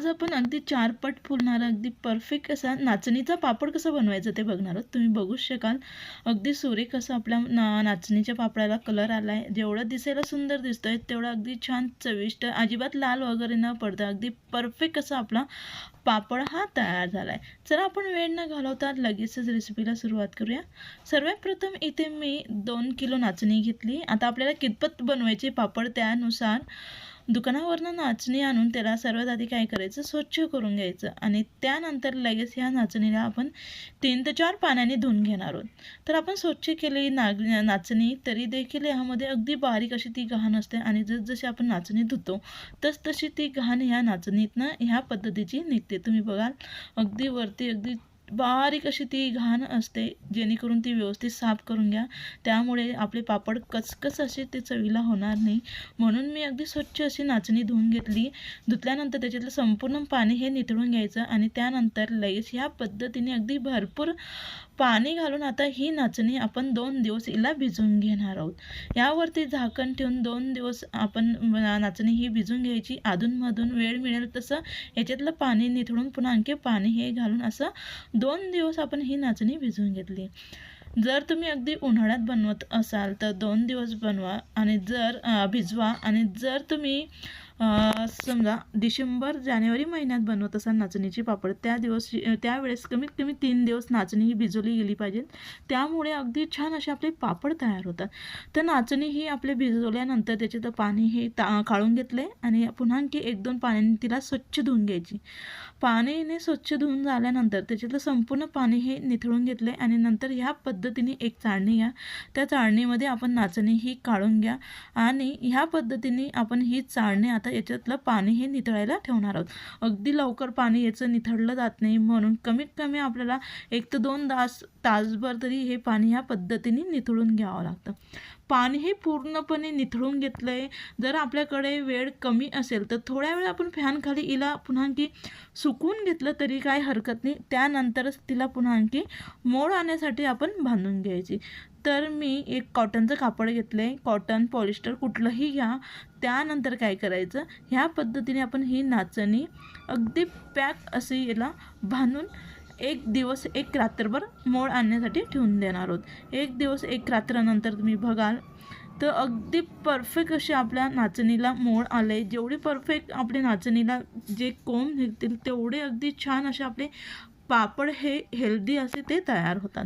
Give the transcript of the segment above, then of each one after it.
आज आपण अगदी चारपट फुलणारा अगदी परफेक्ट असा नाचणीचा पापड कसं बनवायचं ते बघणार आहोत. तुम्ही बघूच शकाल. अगदी सुरेख असं आपल्या ना नाचणीच्या पापडाला कलर आला आहे जेवढं दिसायला सुंदर दिसतोय तेवढं अगदी छान चविष्ट अजिबात लाल वगैरे न पडता अगदी परफेक्ट असा आपला पापड हा तयार झाला आहे चला आपण वेळ न घालवता लगेचच रेसिपीला सुरुवात करूया. सर्वात प्रथम इथे मी दोन किलो नाचणी घेतली. आता आपल्याला कितपत बनवायचे पापड त्यानुसार दुकानावरनं नाचणी आणून त्याला सर्वात आधी काय करायचं? स्वच्छ करून घ्यायचं. आणि त्यानंतर लगेच ह्या नाचणीला आपण तीन ते चार पाण्याने धुवून घेणार आहोत. तर आपण स्वच्छ केली नाग नाचणी तरी देखील ह्यामध्ये अगदी बारीक अशी ती घाण असते. आणि जस जशी आपण नाचणी धुतो तसतशी ती घाण ह्या नाचणीतनं ह्या पद्धतीची निघते. तुम्ही बघाल अगदी वरती अगदी बारीक अशी ती घाण असते जेणेकरून ती व्यवस्थित साफ करून घ्या. त्यामुळे आपले पापड कचकच असे ते चवीला होणार नाही. म्हणून मी अगदी स्वच्छ अशी नाचणी धुवून घेतली. धुतल्यानंतर त्याच्यातलं संपूर्ण पाणी हे निथळून घ्यायचं आणि त्यानंतर लगेच ह्या पद्धतीने अगदी भरपूर पाणी घालून आता ही नाचणी आपण दोन दिवस हिला भिजवून घेणार आहोत. यावरती झाकण ठेवून दोन दिवस आपण नाचणी ही भिजवून घ्यायची. अधूनमधून वेळ मिळेल तसं याच्यातलं पाणी निथळून पुन्हा आणखी पाणी हे घालून असं दोन दिवस आपण ही नाचणी भिजवून घेतली. जर तुम्ही अगदी उन्हाळ्यात बनवत असाल तर दोन दिवस बनवा आणि जर भिजवा आणि जर तुम्ही समजा डिसेंबर जानेवारी महिन्यात बनवत असाल नाचणीची पापड त्या दिवस त्यावेळेस कमीत कमी तीन दिवस नाचणी ही भिजवली गेली पाहिजे. त्यामुळे अगदी छान असे आपले पापड तयार होतात. तर नाचणी ही आपले भिजवल्यानंतर त्याच्यात पाणी हे ता काढून घेतले आणि पुन्हा आणखी एक दोन पाण्याने तिला स्वच्छ धुवून घ्यायची. पाणीने स्वच्छ धुवून झाल्यानंतर त्याच्यातलं संपूर्ण पाणी हे निथळून घेतले आणि नंतर ह्या पद्धतीने एक चाळणी घ्या. त्या चाळणीमध्ये आपण नाचणी ही काढून घ्या आणि ह्या पद्धतीने आपण ही चाळणी आता याच्यातलं पाणी हे निथळायला ठेवणार आहोत. अगदी लवकर पाणी याचं निथळलं जात नाही म्हणून कमीत कमी आपल्याला एक ते दोन तास तासभर तरी हे पाणी ह्या पद्धतीने निथळून घ्यावं लागतं. पाणी हे पूर्णपणे निथळून घेतलं आहे जर आपल्याकडे वेळ कमी असेल तर थोड्या वेळ आपण फॅनखाली हिला पुन्हा आणखी सुकून घेतलं तरी काय हरकत नाही. त्यानंतरच तिला पुन्हा आणखी मोड आणण्यासाठी आपण बांधून घ्यायची. तर मी एक कॉटनचं कापड घेतलं आहे कॉटन पॉलिस्टर कुठलंही घ्या. त्यानंतर काय करायचं? ह्या पद्धतीने आपण ही नाचणी अगदी पॅक असे याला बांधून एक दिवस एक रात्रभर मोड आणण्यासाठी ठेवून देणार आहोत. एक दिवस एक रात्रनंतर तुम्ही बघाल तर अगदी परफेक्ट असे आपल्या नाचणीला मोड आले जेवढे परफेक्ट आपल्या नाचणीला जे कोंब निघतील तेवढे अगदी छान असे आपले पापड हे हेल्दी असे ते तयार होतात.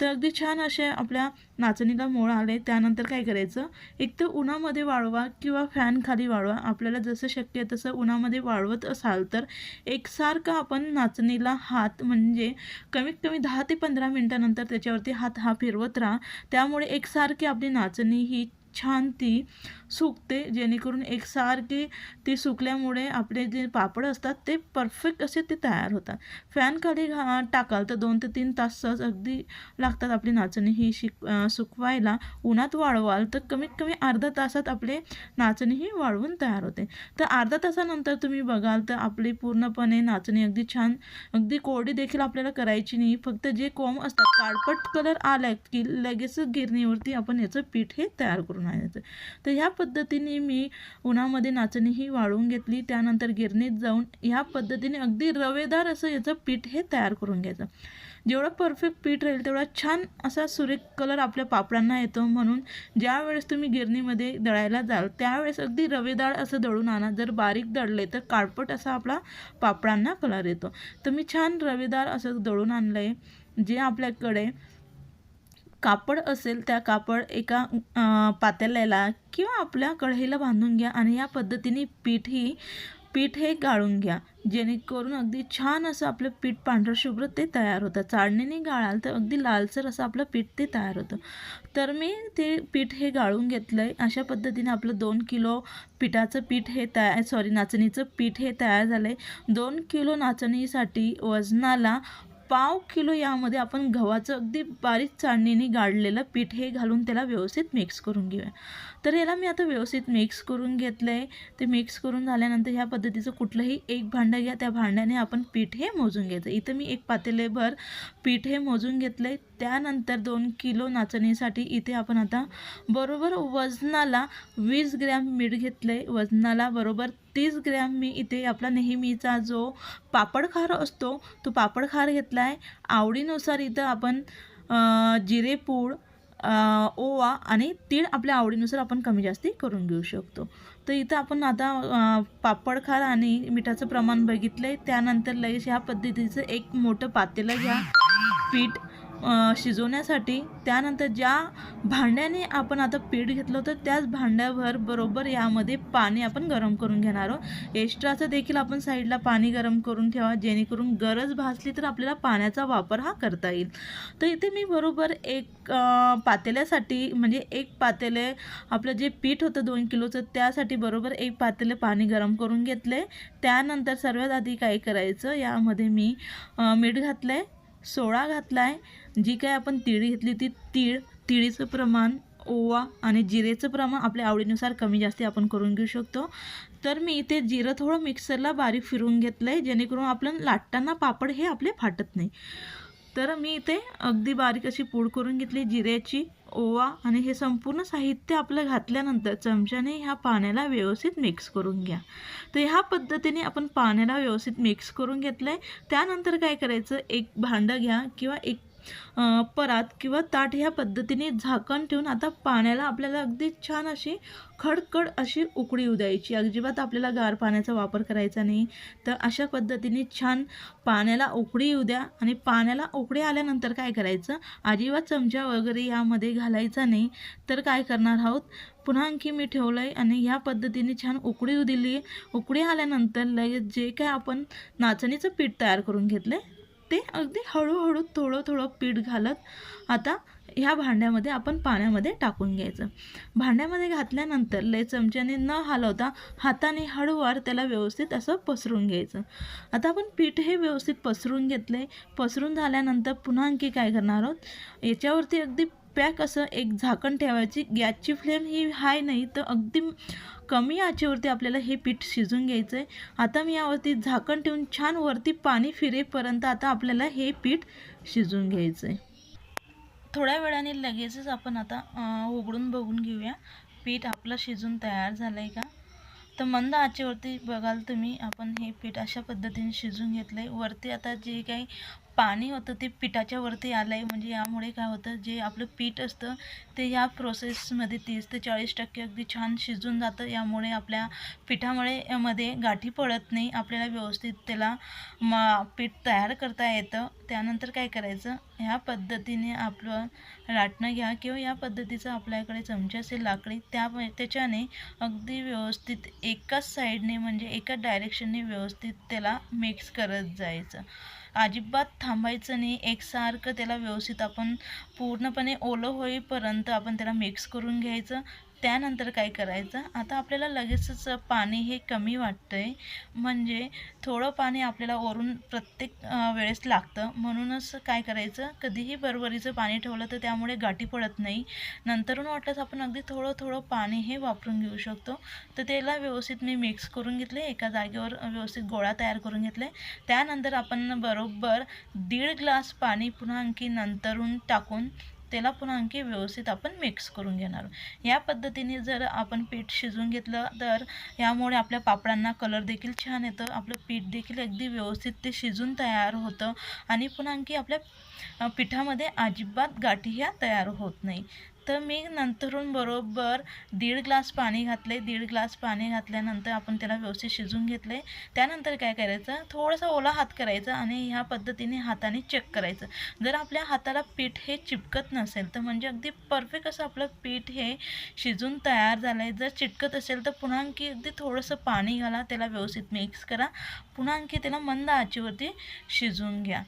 तर अगदी छान असे आपल्या नाचणीला मोळ आले. त्यानंतर काय करायचं? एक तर उन्हामध्ये वाळवा किंवा फॅन खाली वाळवा. आपल्याला जसं शक्य आहे तसं उन्हामध्ये वाळवत असाल तर एकसारखं आपण नाचणीला हात म्हणजे कमीत कमी दहा ते पंधरा मिनटानंतर त्याच्यावरती हात हा फिरवत राहा. त्यामुळे एकसारखी आपली नाचणी ही छान ती सुकते जेणेकरून एकसारखे ती सुकल्यामुळे आपले जे पापड असतात ते परफेक्ट असे ते तयार होतात. फॅनखाली घा टाकाल तर दोन ते तीन तास सहज अगदी लागतात आपली नाचणी. ही शिक सुकवायला उन्हात वाळवाल तर कमीत कमी अर्धा तासात आपले नाचणी ही वाळवून तयार होते. तर अर्धा तासानंतर तुम्ही बघाल तर आपली पूर्णपणे नाचणी अगदी छान अगदी कोरडी देखील आपल्याला करायची नाही. फक्त जे कोंब असतात काळपट कलर आला की लगेच गिरणीवरती आपण याचं पीठ हे तयार करून म्हणायचं तर ह्या पद्धतीने मी उन्हामध्ये नाचणी ही वाळवून घेतली. त्यानंतर गिरणीत जाऊन ह्या पद्धतीने अगदी रवेदार असं याचं पीठ हे तयार करून घ्यायचं. जेवढं परफेक्ट पीठ राहील तेवढा छान असा सुरेख कलर आपल्या पापडांना येतो. म्हणून ज्या वेळेस तुम्ही गिरणीमध्ये दळायला जाल त्यावेळेस अगदी रवेदार असं दळून आणा. जर बारीक दळले तर काळपट असा आपला पापडांना कलर येतो. तर मी छान रवेदार असं दळून आणलं आहे जे आपल्याकडे कापड असेल त्या कापड एका पातेल्याला किंवा आपल्या कढईला बांधून घ्या आणि या पद्धतीने पीठ ही पीठ हे गाळून घ्या. जेणेकरून अगदी छान असं आपलं पीठ पांढरं शुभ्र ते तयार होतं. चाळणीने गाळाल तर अगदी लालसर असं आपलं पीठ ते तयार होतं. तर मी ते पीठ हे गाळून घेतलं आहे अशा पद्धतीने आपलं दोन किलो पिठाचं पीठ हे तयार सॉरी नाचणीचं पीठ हे तयार झालं आहे दोन किलो नाचणीसाठी वजनाला पाव किलो यामध्ये आपण गव्हाचं अगदी बारीक चाळणीने गाळलेलं पीठ हे घालून त्याला व्यवस्थित मिक्स करून घेऊया. तर याला मी आता व्यवस्थित मिक्स करून घेतलं आहे ते मिक्स करून झाल्यानंतर ह्या पद्धतीचं कुठलंही एक भांडं घ्या त्या भांड्याने आपण पीठ हे मोजून घ्यायचं. इथं मी एक पातेलेभर पीठ हे मोजून घेतलं आहे त्यानंतर दोन किलो नाचणीसाठी इथे आपण आता बरोबर वजनाला वीस ग्रॅम मीठ घेतलं आहे वजनाला बरोबर तीस ग्रॅम मी इथे आपला नेहमीचा जो पापड खार असतो तो पापड खार घेतला आहे आवडीनुसार इथं आपण जिरेपूड ओवा आणि तीळ आपल्या आवडीनुसार आपण कमी जास्ती करून घेऊ शकतो. तर इथं आपण आता पापड खार आणि मिठाचं प्रमाण बघितलं आहे त्यानंतर लगेच ह्या पद्धतीचं एक मोठं पातेलं घ्या. पीठ शिजवण्यासाठी त्यानंतर ज्या भांड्याने आपण आता पीठ घेतलं होतं त्याच भांड्यावर बरोबर यामध्ये पाणी आपण गरम करून घेणार आहोत. एक्स्ट्राचं देखील आपण साईडला पाणी गरम करून ठेवा जेणेकरून गरज भासली तर आपल्याला पाण्याचा वापर हा करता येईल. तर इथे मी बरोबर एक पातेल्यासाठी म्हणजे एक पातेले आपलं जे पीठ होतं दोन किलोचं त्यासाठी बरोबर एक पातेले पाणी गरम करून घेतले. त्यानंतर सर्वात आधी काय करायचं? यामध्ये मी मीठ घातलं आहे सोळा घातला आहे जी काय आपण तीळ घेतली ती तीळ तिळीचं प्रमाण ओवा आणि जिरेचं प्रमाण आपल्या आवडीनुसार कमी जास्ती आपण करून घेऊ शकतो. तर मी इथे जिरं थोडं मिक्सरला बारीक फिरवून घेतलं आहे जेणेकरून आपण लाटताना पापड हे आपले फाटत नाही. तर मी इथे अगदी बारीक अशी पूड करून घेतली जिऱ्याची. ओवा आणि हे संपूर्ण साहित्य आपलं घातल्यानंतर चमच्याने ह्या पाण्याला व्यवस्थित मिक्स करून घ्या. तर ह्या पद्धतीने आपण पाण्याला व्यवस्थित मिक्स करून घेतलं आहे त्यानंतर काय करायचं? एक भांडं घ्या किंवा एक परात किंवा ताट ह्या पद्धतीने झाकण ठेवून आता पाण्याला आपल्याला अगदी छान अशी खडखड अशी उकळी येऊ द्यायची. अजिबात आपल्याला गार पाण्याचा वापर करायचा नाही. तर अशा पद्धतीने छान पाण्याला उकळी येऊ द्या. आणि पाण्याला उकळी आल्यानंतर काय करायचं? अजिबात चमचा वगैरे यामध्ये घालायचा नाही. तर काय करणार आहोत? पुन्हा आणखी मी ठेवलं आहे आणि ह्या पद्धतीने छान उकळी येऊ दिली आहे उकळी आल्यानंतर लगेच जे काय आपण नाचणीचं पीठ तयार करून घेतलं आहे ते अगदी हळूहळू थोडं थोडं पीठ घालत आता ह्या भांड्यामध्ये आपण पाण्यामध्ये टाकून घ्यायचं. भांड्यामध्ये घातल्यानंतर लय चमच्याने न हलवता हाताने हळूवार त्याला व्यवस्थित असं पसरून घ्यायचं. आता आपण पीठ हे व्यवस्थित पसरून घेतले पसरून झाल्यानंतर पुन्हा आणखी काय करणार आहोत? याच्यावरती अगदी पॅक असं एक झाकण ठेवायची. गॅसची फ्लेम ही हाय नाही तर अगदी कमी आचेवरती आपल्याला हे पीठ शिजून घ्यायचं आहे आता मी यावरती झाकण ठेवून छान वरती पाणी फिरेपर्यंत आता आपल्याला हे पीठ शिजून घ्यायचं आहे थोड्या वेळाने लगेचच आपण आता उघडून बघून घेऊया. पीठ आपलं शिजून तयार झालं आहे का? तर मंद आचेवरती बघाल तुम्ही आपण हे पीठ अशा पद्धतीने शिजून घेतलं आहे वरती आता जे काही पाणी होतं ते पिठाच्या वरती आलं आहे म्हणजे यामुळे काय होतं जे आपलं पीठ असतं ते या प्रोसेसमध्ये तीस ते चाळीस टक्के अगदी छान शिजून जातं. यामुळे आपल्या पिठामुळे मध्ये गाठी पडत नाही. आपल्याला व्यवस्थित त्याला म पीठ तयार करता येतं. त्यानंतर काय करायचं ह्या पद्धतीने आपलं लाटणं घ्या किंवा या पद्धतीचं आपल्याकडे चमचे असेल लाकडी त्या त्याच्याने अगदी व्यवस्थित एकाच साईडने म्हणजे एकाच डायरेक्शनने व्यवस्थित त्याला मिक्स करत जायचं. अजिबात थांबायचं नाही. एकसारखं त्याला व्यवस्थित आपण पूर्णपणे ओलं होईपर्यंत आपण त्याला मिक्स करून घ्यायचं. त्यानंतर काय करायचं? आता आपल्याला लगेचच पाणी हे कमी वाटतं आहे म्हणजे थोडं पाणी आपल्याला ओरून प्रत्येक वेळेस लागतं. म्हणूनच काय करायचं? कधीही बरोबरीचं पाणी ठेवलं तर त्यामुळे गाठी पडत नाही. नंतरून वाटल्यास आपण अगदी थोडं थोडं पाणी हे वापरून घेऊ शकतो. तर त्याला व्यवस्थित मी मिक्स करून घेतले. एका जागेवर व्यवस्थित गोळा तयार करून घेतले. त्यानंतर आपण बरोबर दीड ग्लास पाणी पुन्हा आणखी नंतरून टाकून त्याला पुन्हा आणखी व्यवस्थित आपण मिक्स करून घेणार या पद्धतीने जर आपण पीठ शिजवून घेतलं तर यामुळे आपल्या पापडांना कलर देखील छान येतं. आपलं पीठ देखील अगदी व्यवस्थित ते शिजून तयार होतं. आणि पुन्हा आणखी आपल्या पिठामध्ये अजिबात गाठी ह्या तयार होत नाही. तर मी नंतरून बरोबर दीड ग्लास पाणी घातले दीड ग्लास पाणी घातल्यानंतर आपण त्याला व्यवस्थित शिजून घेतले त्यानंतर काय करायचं? थोडासा ओला हात करायचा आणि ह्या पद्धतीने हाताने चेक करायचं. जर आपल्या हाताला पीठ हे चिपकत नसेल तर म्हणजे अगदी परफेक्ट असं आपलं पीठ हे शिजून तयार झालं आहे जर चिटकत असेल तर पुन्हा आणखी अगदी थोडंसं पाणी घाला. त्याला व्यवस्थित मिक्स करा. पुन्हा आणखी त्याला मंद आचेवरती शिजवून घ्या.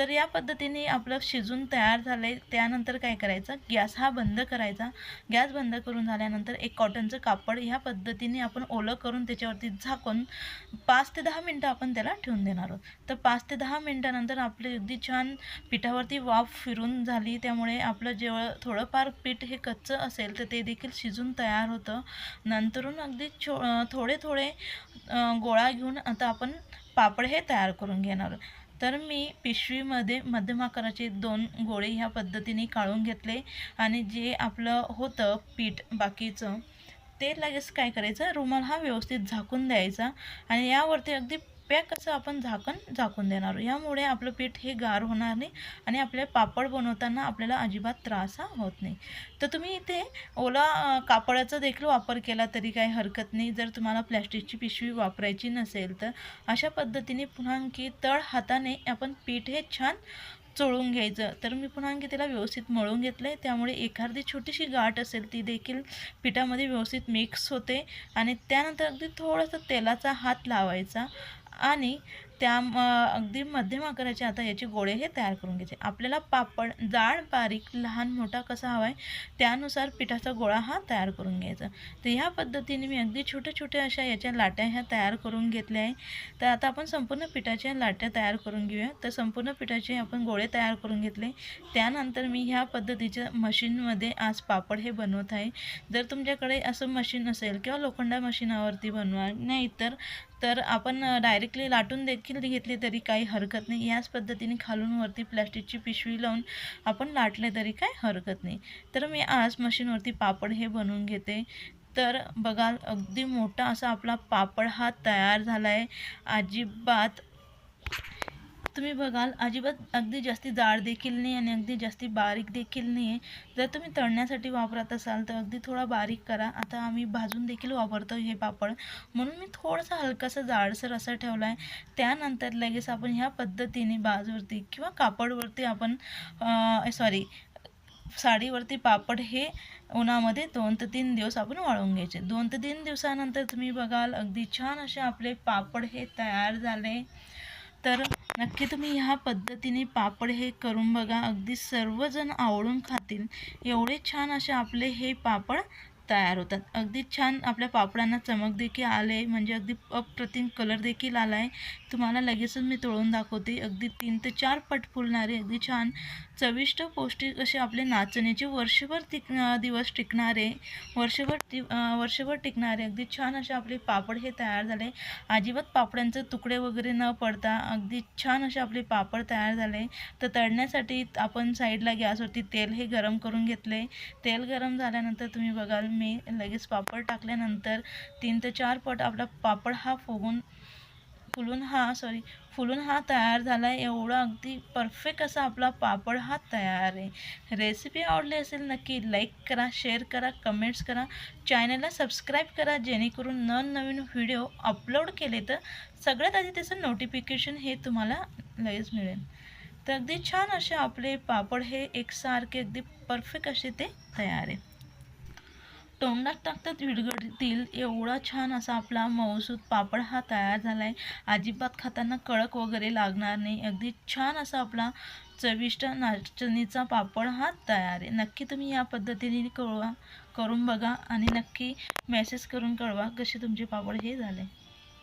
तर या पद्धतीने आपलं शिजून तयार झालं आहे त्यानंतर काय करायचं? गॅस हा बंद करायचा. गॅस बंद करून झाल्यानंतर एक कॉटनचं कापड ह्या पद्धतीने आपण ओलं करून त्याच्यावरती झाकून पाच ते दहा मिनटं आपण त्याला ठेवून देणार आहोत. तर पाच ते दहा मिनटानंतर आपले अगदी छान पिठावरती वाफ फिरून झाली. त्यामुळे आपलं जेव्हा थोडंफार पीठ हे कच्चं असेल तर ते देखील शिजून तयार होतं. नंतरून अगदी छो थोडे थोडे गोळा घेऊन आता आपण पापड हे तयार करून घेणार आहोत. तर मी पिशवीमध्ये मध्यम आकाराचे दोन गोळे ह्या पद्धतीने काढून घेतले आणि जे आपलं होतं पीठ बाकीचं ते लगेच काय करायचं? रुमाल हा व्यवस्थित झाकून द्यायचा आणि यावरती अगदी पॅक असं आपण झाकण झाकून देणार. यामुळे आपलं पीठ हे गार होणार नाही आणि आपले पापड बनवताना आपल्याला अजिबात त्रास हा होत नाही. तर तुम्ही इथे ओला कापडाचा देखील वापर केला तरी काही हरकत नाही. जर तुम्हाला प्लॅस्टिकची पिशवी वापरायची नसेल तर अशा पद्धतीने पुन्हा आणखी तळ हाताने आपण पीठ हे छान चोळून घ्यायचं. तर मी पुन्हा आणखी त्याला व्यवस्थित मळून घेतलं आहे त्यामुळे एखादी छोटीशी गाठ असेल ती देखील पिठामध्ये व्यवस्थित मिक्स होते आणि त्यानंतर अगदी थोडंसं तेलाचा हात लावायचा. आणि त्या अगदी मध्यम आकाराचे आता याचे गोळे हे तयार करून घ्यायचे. आपल्याला पापड जाड बारीक लहान मोठा कसा हवा आहे त्यानुसार पिठाचा गोळा हा तयार करून घ्यायचा. तर ह्या पद्धतीने मी अगदी छोट्या छोट्या अशा याच्या लाट्या ह्या तयार करून घेतल्या आहे. तर आता आपण संपूर्ण पिठाच्या लाट्या तयार करून घेऊया. तर संपूर्ण पिठाचे आपण गोळे तयार करून घेतले. त्यानंतर मी ह्या पद्धतीच्या मशीनमध्ये आज पापड हे बनवत आहे. जर तुमच्याकडे असं मशीन असेल किंवा लोखंडा मशीनावरती बनवा नाही तर तर आपण डायरेक्टली लाटून देखील घेतली तरी काही हरकत नाही. याच पद्धतीने खालून वरती प्लॅस्टिकची पिशवी लावून आपण लाटले तरी काही हरकत नाही. तर मी आज मशीनवरती पापड हे बनवून घेते. तर बघाल अगदी मोठा असा आपला पापड हा तयार झाला आहे अजिबात तुम्ही बघाल अजिबात अगदी जास्ती जाड देखील नाही आणि अगदी जास्ती बारीक देखील नाही आहे जर तुम्ही तळण्यासाठी वापरत असाल तर अगदी थोडा बारीक करा. आता आम्ही भाजून देखील वापरतो हे पापड. म्हणून मी थोडासा हलकासा जाडसर असा ठेवला आहे त्यानंतर लगेच आपण ह्या पद्धतीने बाजूवरती किंवा कापडवरती आपण सॉरी साडीवरती पापड हे उन्हामध्ये दोन ते तीन दिवस आपण वाळवून घ्यायचे. दोन ते तीन दिवसानंतर तुम्ही बघाल अगदी छान असे आपले पापड हे तयार झाले. तर नक्की तुम्ही ह्या पद्धतीने पापड हे करून बघा. अगदी सर्वजण आवडून खातील. एवढे छान असे आपले हे पापड तयार होतात. अगदी छान आपल्या पापडांना चमक देखील आले म्हणजे अगदी अप्रतिम कलर देखील आला आहे तुम्हाला लगेचच मी तळून दाखवते. अगदी तीन ते चार पट फुलणारे अगदी छान चविष्ट पौष्टिक असे आपले नाचण्याचे वर्षभर टिक दिवस टिकणारे वर्षभर टि वर्षभर टिकणारे अगदी छान असे आपले पापड हे तयार झाले. अजिबात पापडांचे तुकडे वगैरे न पडता अगदी छान असे आपले पापड तयार झाले. तर तळण्यासाठी आपण साईडला गॅसवरती तेल हे गरम करून घेतले. तेल गरम झाल्यानंतर तुम्ही बघाल मी लगेच पापड टाकल्यानंतर तीन ते चार पट आपला पापड हा फुगून फुलून हा सॉरी फुलून हा तयार झाला. आहे एवढा अगदी परफेक्ट असा आपला पापड हा तयार आहे. रेसिपी आवडली असेल नक्की लाईक करा शेअर करा कमेंट्स करा. चॅनलला सबस्क्राईब करा जेणेकरून नवनवीन व्हिडिओ अपलोड केले तर सगळ्यात आधी त्याचं नोटिफिकेशन हे तुम्हाला लगेच मिळेल. तर अगदी छान असे आपले पापड हे एकसारखे अगदी परफेक्ट असे ते तयार आहे. तोंडात टाकतात विरघळतील एवढा छान असा आपला मऊसूत पापड हा तयार झाला आहे अजिबात खाताना कळक वगैरे लागणार नाही. अगदी छान असा आपला चविष्ट नाचणीचा पापड हा तयार आहे. नक्की तुम्ही या पद्धतीने कळवा करून बघा आणि नक्की मेसेज करून कळवा कसे तुमचे पापड हे झाले.